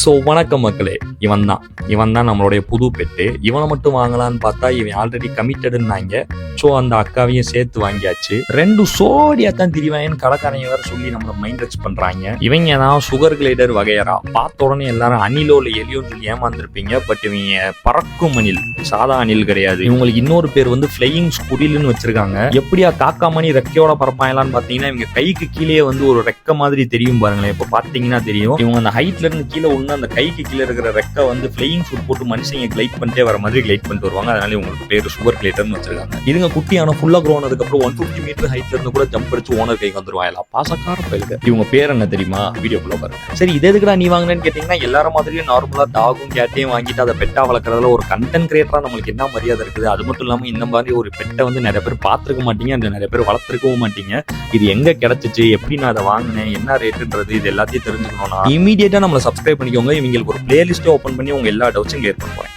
So வணக்கம் மக்களே. இவன் தான் இவன் தான் நம்மளுடைய புது பெட்டு. இவனை மட்டும் வாங்கலான்னு பார்த்தா இவன் ஆல்ரெடி கமிட்டடுன்னாங்க ஸோ அந்த அக்காவையும் சேர்த்து வாங்கியாச்சு. ரெண்டு சோடியா தான் திரிவாயன்னு கடைக்காரங்க வேற சொல்லி நம்மள மைண்ட் ரெக்ஸ் பண்றாங்க. இவங்க தான் சுகர் கிளைடர் வகையரா பார்த்த உடனே எல்லாரும் அணிலோ இல்லை எலியோன்னு சொல்லி ஏமாந்துருப்பீங்க. பட் இவங்க பறக்கும் அணில். சாதா அணில் கிடையாது. இவங்களுக்கு இன்னொரு பேர் வந்து ஃபிளையிங் குடில்னு வச்சிருக்காங்க. எப்படியா காக்கா மணி ரெக்கையோட பறப்பாங்களான்னு பார்த்தீங்கன்னா இவங்க கைக்கு கீழே வந்து ஒரு ரெக்க மாதிரி தெரியும் பாருங்களேன். இப்போ பார்த்தீங்கன்னா தெரியும். இவங்க அந்த ஹைட்ல இருந்து கீழே வந்து அந்த கைக்கு கீழே இருக்கிற ரெக்கை வந்து ஃப்ளையிங் சூட் போட்டு மனுஷங்க கிளைட் பண்ணிட்டே வர மாதிரி கிளைட் பண்ணிட்டு வருவாங்க. அதனால உங்களுக்கு பேர் சுகர் கிளைட்டர்னு வச்சிருக்காங்க. இதுங்க குட்டியான ஃபுல்லா க்ரோ ஆனதுக்கப்புறம் ஒன் ஃபிஃப்டி மீட்டர் ஹைட்ல இருந்து கூட ஜம்ப் அடிச்சு ஓனர் கைக்கு வந்துருவாங்க. பாசக்கார பயிலுக்கு இவங்க பேர் என்ன தெரியுமா? வீடியோக்குள்ள பாருங்க. சரி இது எதுக்குடா நீ வாங்கினேன்னு கேட்டீங்கன்னா எல்லாரும் மாதிரியும் நார்மலா டாகும் கேட்டையும் வாங்கிட்டு அதை பெட்டா வளர்க்குறதுல ஒரு கண்டென்ட் கிரியேட்டரா நம்மளுக்கு என்ன மரியாதை இருக்குது? அது மட்டும் இல்லாம இந்த மாதிரி ஒரு பெட்டை வந்து நிறைய பேர் பார்த்துருக்க மாட்டீங்க. அந்த நிறைய பேர் வளர்த்துருக்கவும் மாட்டீங்க. இது எங்க கிடைச்சிச்சு? எப்படி நான் அதை வாங்கினேன்? என்ன ரேட்டுன்றது இது எல்லாத்தையும் தெரிஞ்சுக்கணும்னா இமீடியட்டா நம்மளை சப்ஸ்கிரைப் பண்ணிக்கோங்க இவங்களுக்கு ஒரு பிளேலிஸ்ட்டே ஓப்பன் பண்ணி உங்கள் எல்லா டவுட்ஸும் கிளியர் பண்ண போறேன்